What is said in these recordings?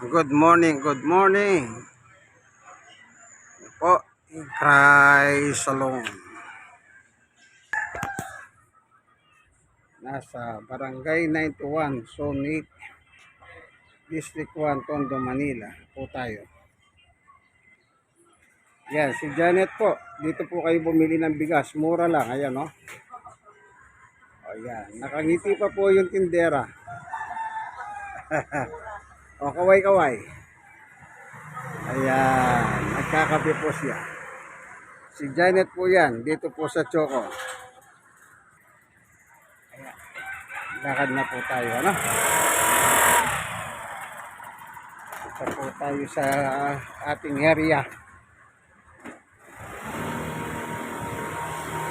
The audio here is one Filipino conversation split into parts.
Good morning, good morning. Ito po, Cry Salon. Nasa Barangay 91, Zone 8, District 1, Tondo, Manila po tayo. Yan, si Janet po. Dito po kayo bumili ng bigas. Mura lang. Ayan, no? O, yan. Nakangiti pa po yung tindera. o, kaway-kaway. Ayan. Nagkakape po siya. Si Janet po yan. Dito po sa Choco. Ayan. Lakad na po tayo, ano? Ito po tayo sa ating area.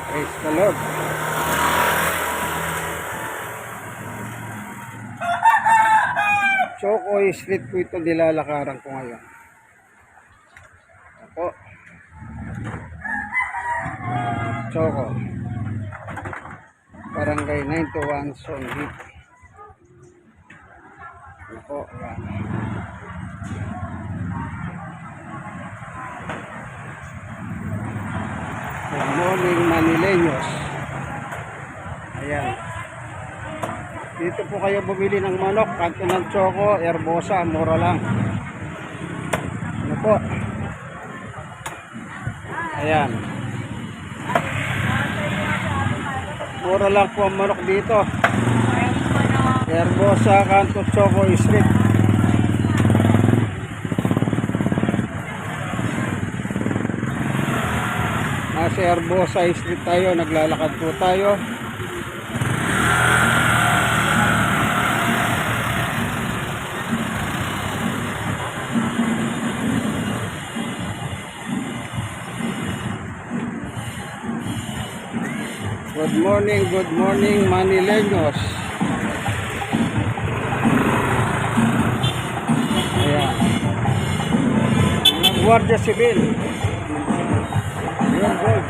Praise the Lord. Choco Street po ito nilalakaran ko ngayon. Ako. Choco. Barangay 91 Zone Heat. Ako, ayan. Good morning Manileños. Ayan. Dito po kayo bumili ng manok, kanto ng choco, herbosa, mura lang. Ano po? Ayan. Mura lang po ang manok dito. Herbosa, kanto choco, street. Nasa Herbosa Street tayo, naglalakad po tayo. Good morning, good morning Manileños. Ayan. Mga Guardia Civil. Yun, good.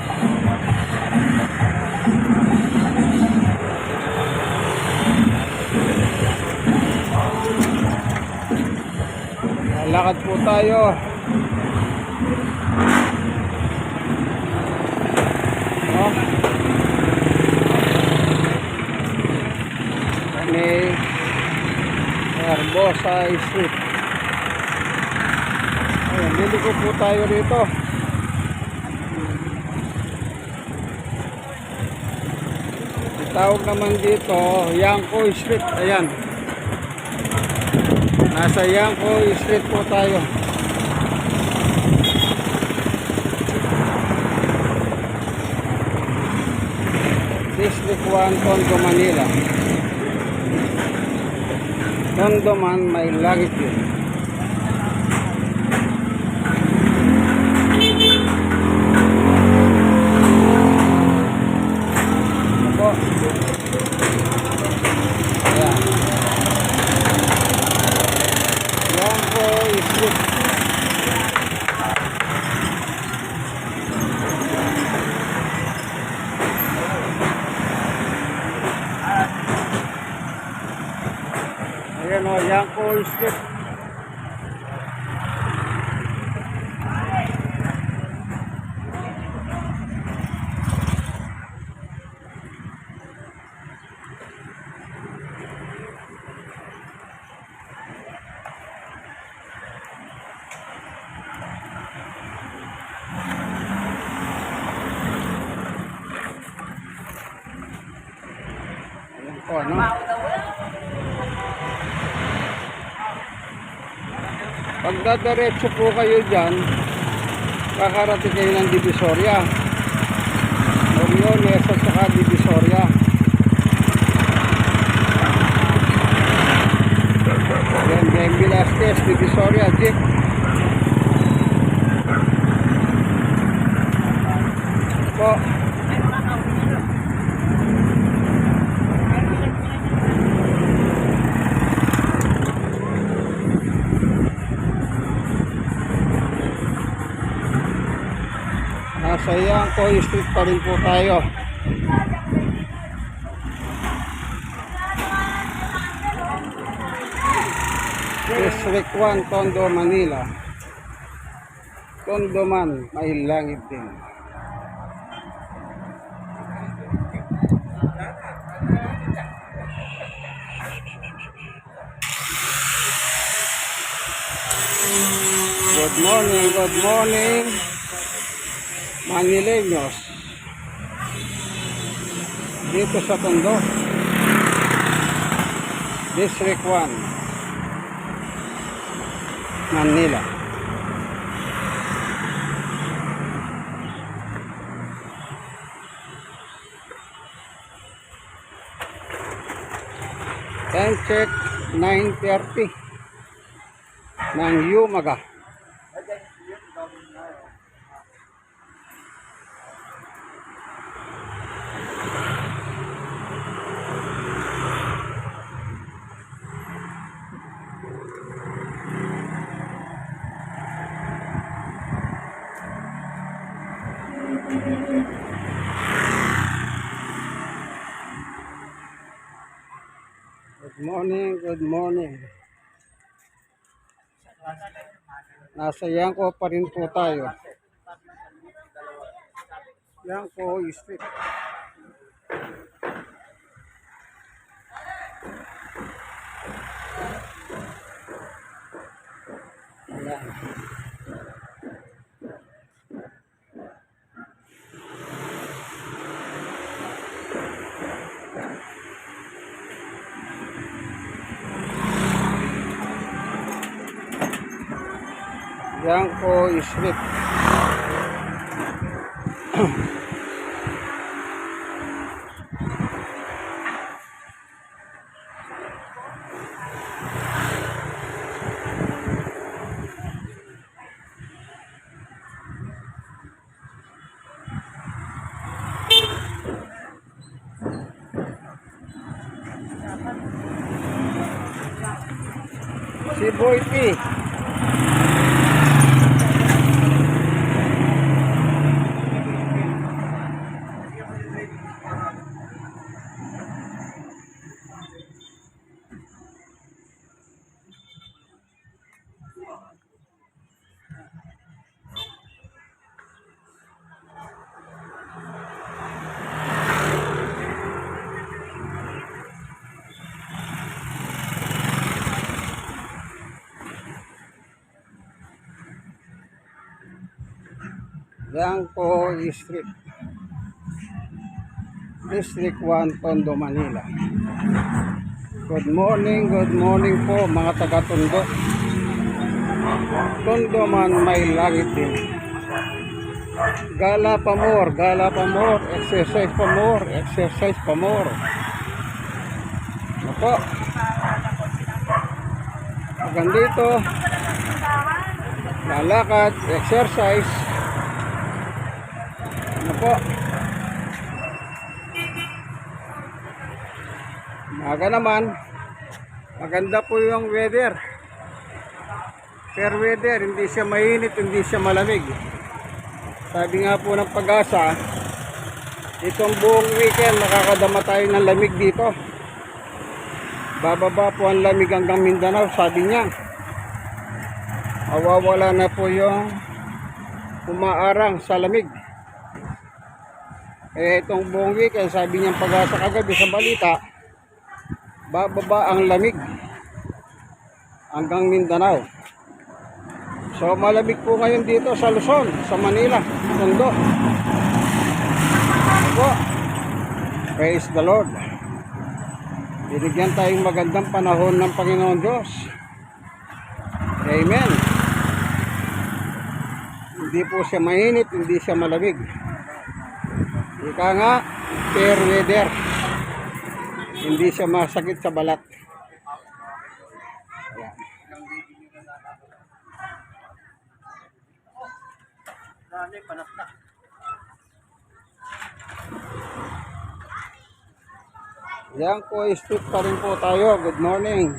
Lakad po tayo. Kami Barbosa Street. Ayan, liliko po tayo rito. Tawag naman dito, Yangko Street. Ayan. Nasa Yangko Street po tayo. District 1, Tondo, Manila. Tondo may latitude. Ako. Ayan. Yan po street. Ayan o, yan po street. Ayan po, ano? Pag dadaretso po kayo dyan, kakarating kayo ng Divisoria. Orion, Mesa, saka Divisoria. Yan, Jaime Velasquez, Divisoria, Jeep. Po. Yangko Street pa rin po tayo. District 1, Tondo, Manila. Tondo man, may langit din. Good morning, good morning. Manileños. Dito sa Tondo. District 1. Manila. Time check 9.30 ng Yumaga. Morning, good morning. Nasa Yanko pa rin po tayo. Yanko Street. Yanko Street. Si Boy P. Yanko Street. District 1, Tondo, Manila. Good morning, good morning po mga taga-Tondo. Tondo man may langit din. Gala pa more, gala pa more, exercise pa more, exercise pa more. Ako. Hanggang dito, lalakad, exercise. Ano po? Maga naman. Maganda po yung weather. Fair weather, hindi siya mainit, hindi siya malamig. Sabi nga po ng pag-asa, itong buong weekend makakadama tayo ng lamig dito. Bababa po ang lamig hanggang Mindanao, sabi niya. Mawawala na po yung umaarang sa lamig. Eh, itong buong weekend, sabi niyang pag-asa kagabi sa balita, bababa ang lamig hanggang Mindanao. So, malamig po ngayon dito sa Luzon, sa Manila, Tondo. Ako, praise the Lord. Binigyan tayong magandang panahon ng Panginoon Diyos. Amen. Hindi po siya mainit, hindi siya malamig. Ika nga, fair weather. Hindi siya masakit sa balat. Ayan. Yan po, street pa rin po tayo. Good morning.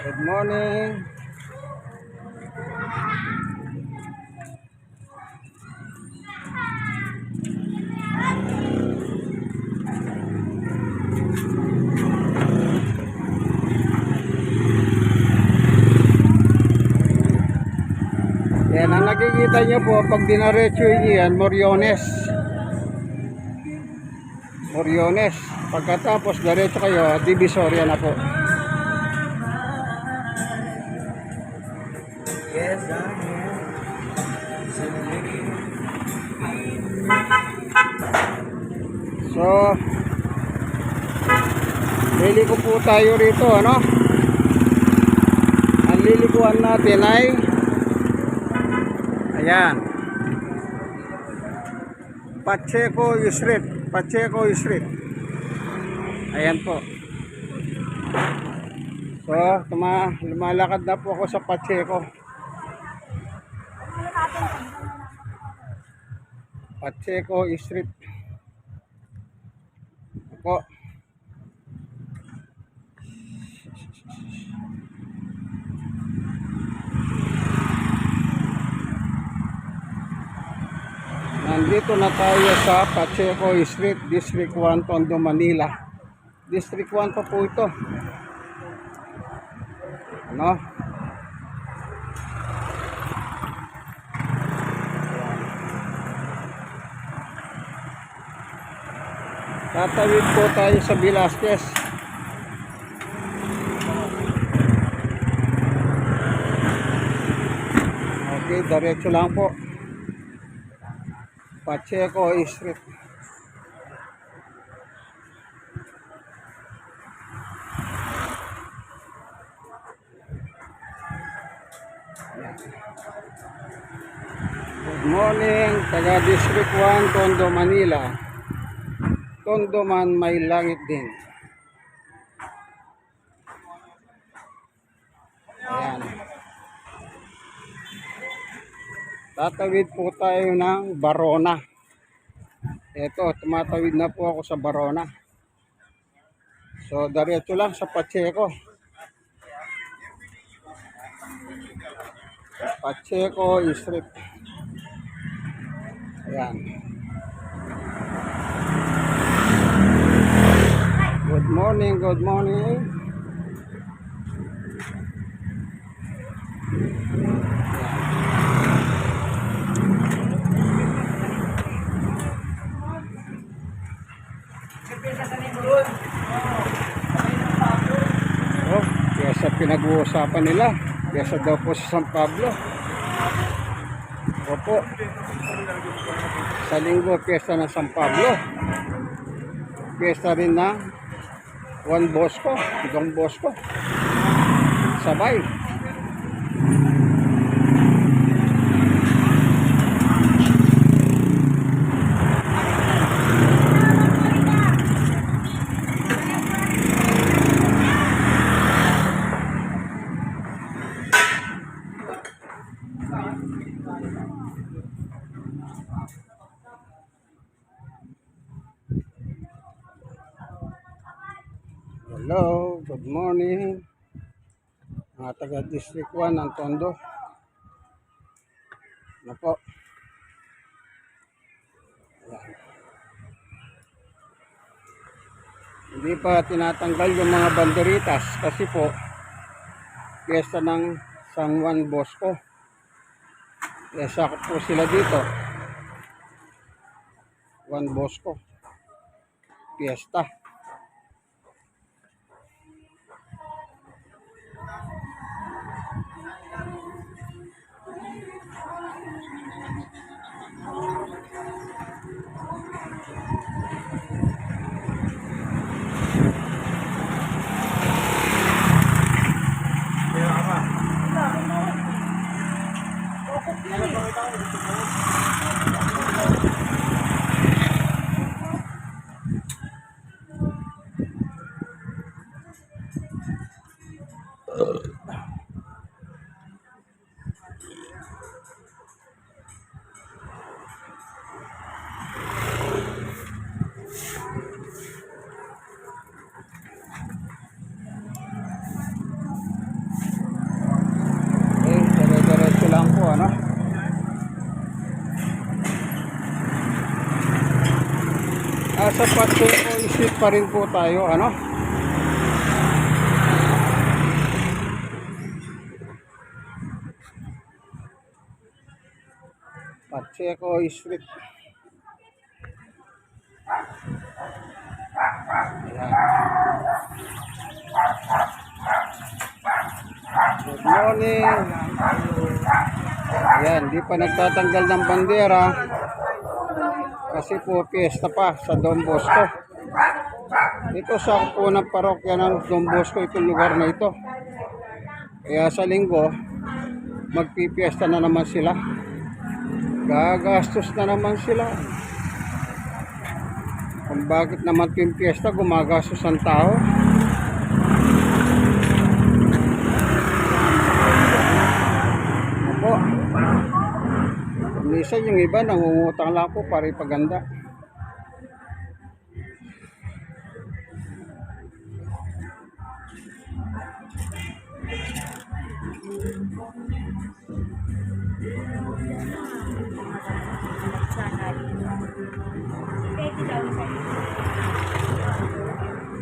Good morning. Yan, nakikita nyo po, pag dinaretso yan, Moriones. Moriones. Pagkatapos, diretso kayo, Divisoria na po. Yes. So, liliko po tayo rito, ano? Ang lilikuan natin ay ayan. Pacheco Street. Pacheco Street. Ayan po. So tuma, lumalakad na po ako sa Pacheco. Pacheco Street po Nandito na tayo sa Pacheco Street, District 1, Tondo, Manila. District 1 pa po ito. Ano? Tatawid po tayo sa Velasquez. Okay, diretso lang po. Pacheco Street. Good morning, taga District 1, Tondo, Manila. Tondo man may langit din. Ayan. Tatawid po tayo ng Barona. Ito, tumatawid na po ako sa Barona. So, diretso lang sa Pacheco. Pacheco Street. Ayan. Good morning, good morning. Oh, kaya sa pinag-uusapan nila, kaya sa daw po sa San Pablo. Opo. Sa linggo, piyesta ng San Pablo. Piyesta rin ng Juan Bosco, Don Bosco. Sabay. Hello, good morning. Mga taga District 1 ng Tondo. Ano po? Hindi pa tinatanggal yung mga banderitas kasi po piyesta ng San Juan Bosco. Kaya sakop po sila dito. Juan Bosco. Piyesta. Nasa Pacheco Street pa rin po tayo, ano? Pacheco Street. Good morning. Ayan, di pa nagtatanggal ng bandera. Kasi po, piyesta pa sa Don Bosco. Ito sa po ng parokya ng Don Bosco, itong lugar na ito. Kaya sa linggo, magpipiesta na naman sila. Gagastos na naman sila. Kung bakit naman yung piyesta, gumagastos ang tao. Opo. Minsan yung iba nangungutang lang po para ipaganda.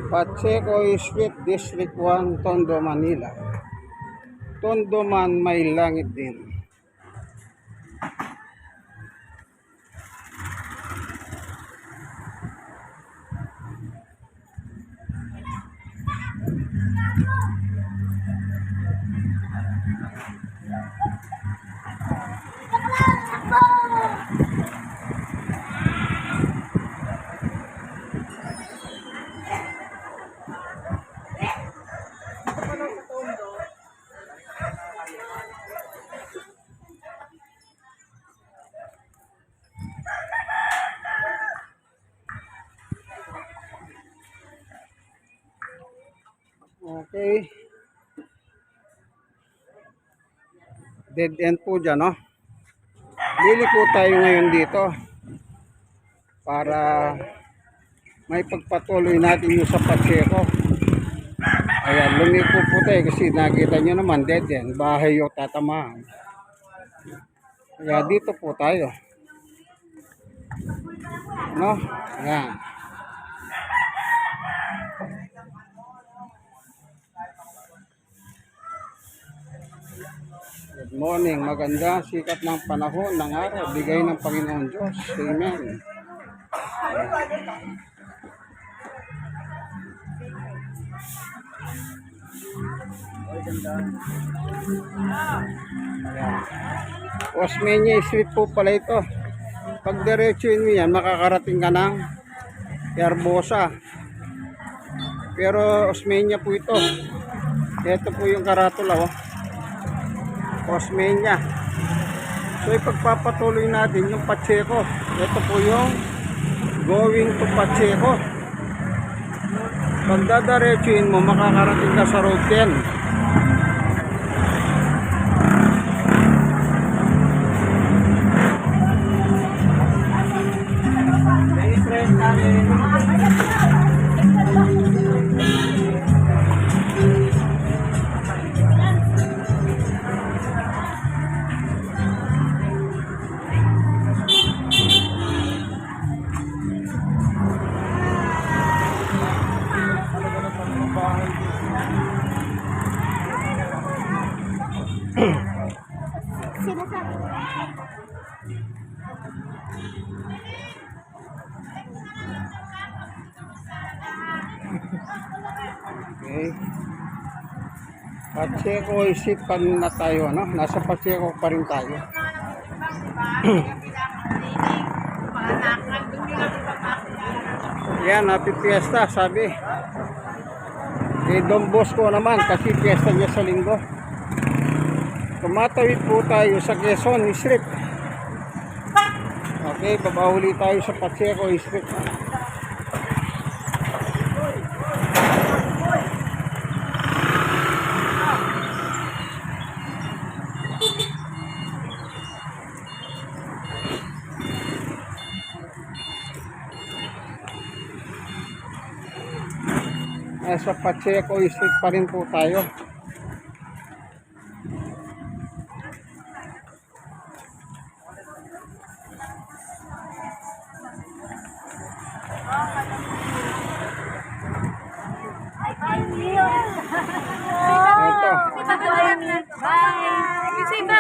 Pacheco Street, District 1, Tondo, Manila. Tondo man may langit din. Okay. Dead end po dyan, no? Lili po tayo ngayon dito para may pagpatuloy natin yung sa Pacheco. Ayan, lumiko po tayo kasi nakita nyo naman dead end. Bahay yung tatamaan. Kaya dito po tayo. No? Ayan. Good morning. Maganda sikat ng panahon ng araw. Bigay ng Panginoon Diyos. Amen. Osmeña Street po pala ito. Pag diretsuin mo yan, makakarating ka ng Herbosa. Pero Osmeña po ito. Ito po yung karatula. Oh. Osmeña. So ipagpapatuloy natin yung Pacheco. Ito po yung going to Pacheco. Pag dadaretsuin mo, makakarating ka sa road 10. Pacheco isip pa rin na tayo, ano? Nasa Pacheco pa rin tayo. Yan, happy fiesta, sabi. Kay Don Bosco naman, kasi fiesta niya sa linggo. Tumatawid po tayo sa Quezon Street. Okay, babahuli tayo sa Pacheco Street. nasa Pacheco Street pa rin po tayo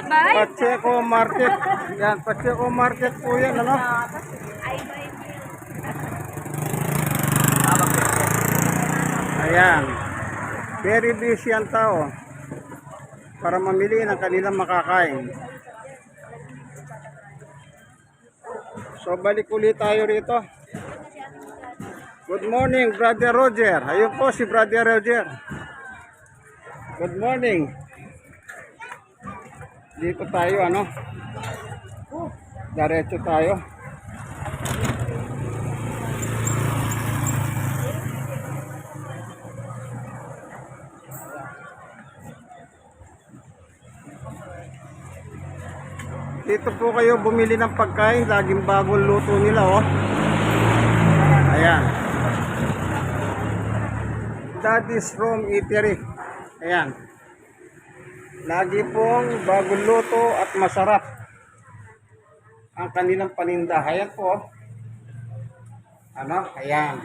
Bye. Pacheco Market. Yan, Pacheco Market po yan, ano? Ah, Ayan. Very busy ang tao para mamili ng kanilang makakain. So balik ulit tayo rito. Good morning, Brother Roger. Ayun po si Brother Roger. Good morning. Dito tayo, ano? Diretso tayo. Dito po kayo bumili ng pagkain, laging bagong luto nila, oh. Ayan. Daddy's Room Eatery. Ayan. Lagi pong bagong luto at masarap ang kanilang paninda. Ayan po. oh. Ano? Ayan.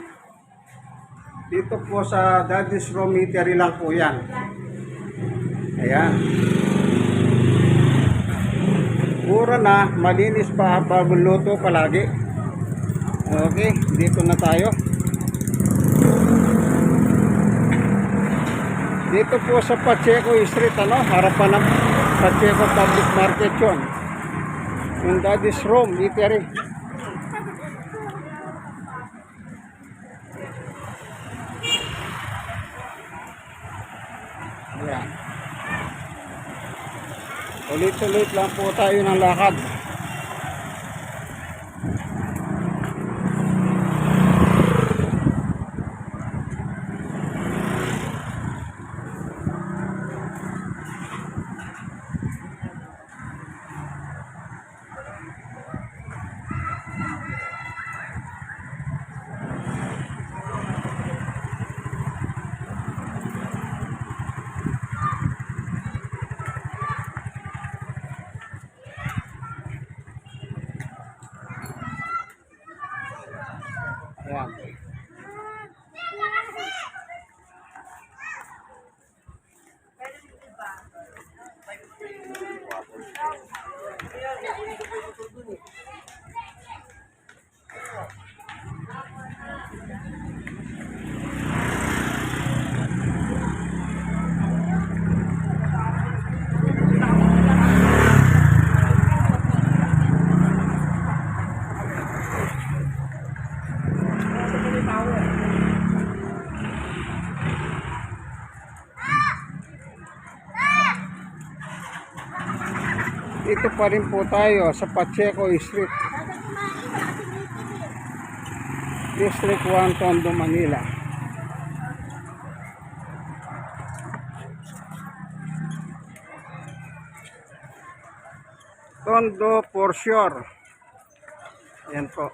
Dito po sa Daddy's Room Eatery lang po yan. Ayan. Mura na, malinis pa, bagong luto palagi. Okay, dito na tayo. Dito po sa Pacheco Street, ano, harapan ng Pacheco Public Market yun. Yung Daddy's Room, Eatery. Ayan. Ulit-ulit lang po tayo ng lakad. Ayan. Dito pa rin po tayo sa Pacheco Street. District 1, Tondo, Manila. Tondo for sure. Yan po.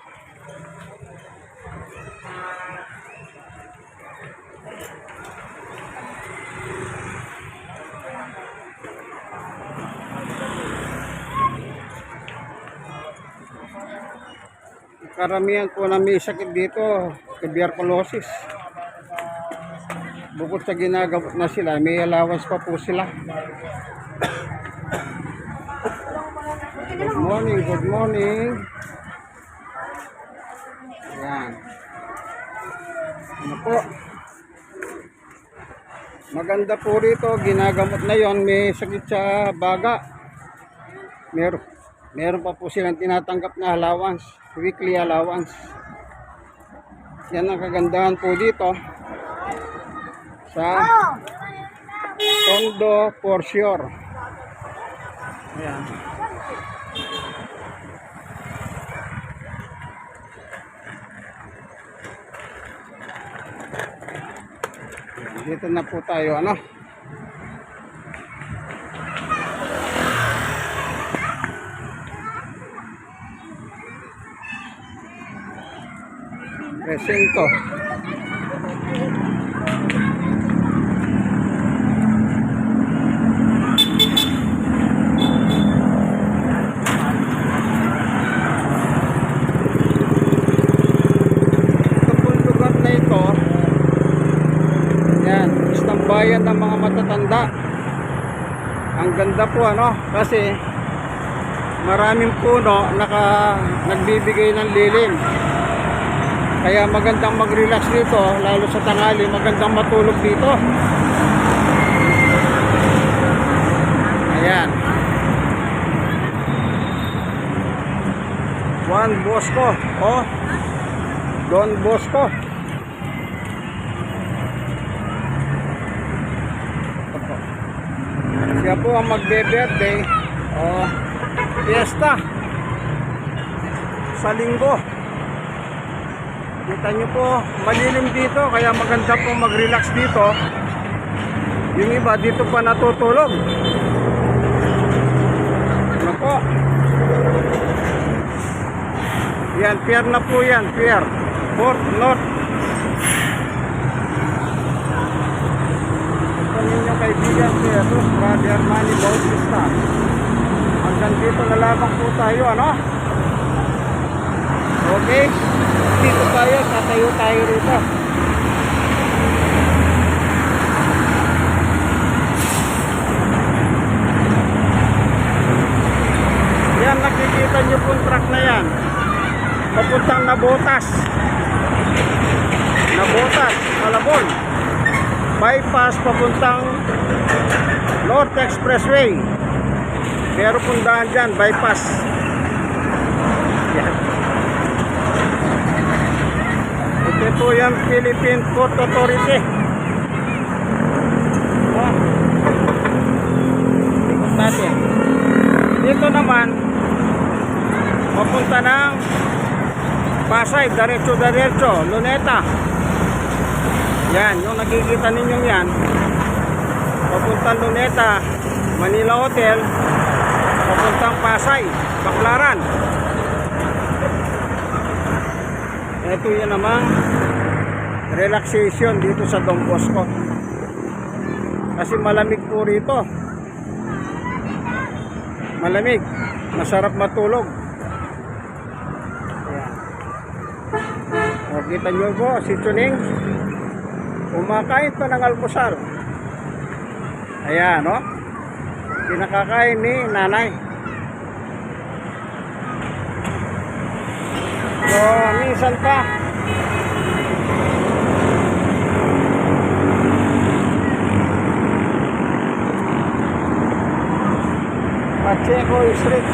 Karamihan po na may sakit dito, tuberculosis. Bukod sa ginagawa na sila, may allowance pa po sila. Good morning, good morning. Ayan. Ano po? Maganda po rito, ginagamot na yon may sakit sa baga. Meron, meron pa po silang tinatanggap na allowance, weekly allowance. Yan ang kagandahan po dito sa Tondo for sure. Ayan. Dito na po tayo, ano? Isang bayan ng mga matatanda. Ang ganda po ano, kasi maraming puno naka nagbibigay ng lilim. Kaya magandang mag-relax dito, lalo sa tanghali, magandang matulog dito. Ayan. Juan Bosco. Oh. Don Bosco. Siya po ang magbe-birthday. Oh. Fiesta. Sa linggo. Kita nyo po, malilim dito, kaya maganda po mag-relax dito. Yung iba, dito pa natutulog. Ano po? Yan, pier na po yan, pier. Port North. Ito ninyo kaibigan, pier. Brother Manny Bautista. Hanggang dito na lamang po tayo, ano? Okay? Dito tayo, tatayo tayo rito. Yan, nakikita nyo po truck na yan. Papuntang Nabotas. Nabotas, Malabon. Bypass papuntang North Expressway. Pero pundahan dyan, bypass. Yan. Ito yung Philippine Port Authority. Ikot natin. Dito naman, papunta ng Pasay, diretso diretso, Luneta. Yan, yung nakikita ninyo yan. Papuntang Luneta, Manila Hotel, papuntang Pasay, Baklaran. Ito yan namang relaxation dito sa Don Bosco. Kasi malamig po rito. Malamig. Masarap matulog. O, kita nyo po, si Chuning. Kumakain pa ng almusal. Ayan, no? Pinakakain ni nanay. So, minsan pa, Pacheco Street.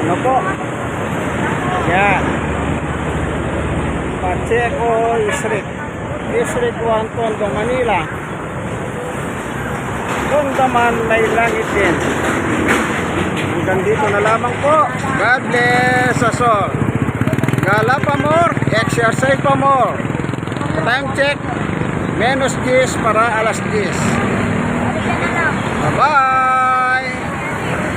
Ano po? Yan. Pacheco Street. District 1, Tondo, Manila. Kung naman may langit din. Hanggang dito na lamang po. God bless us all. Gala pa more, exercise pa more. Time check, menos 10 para alas 10. Bye-bye!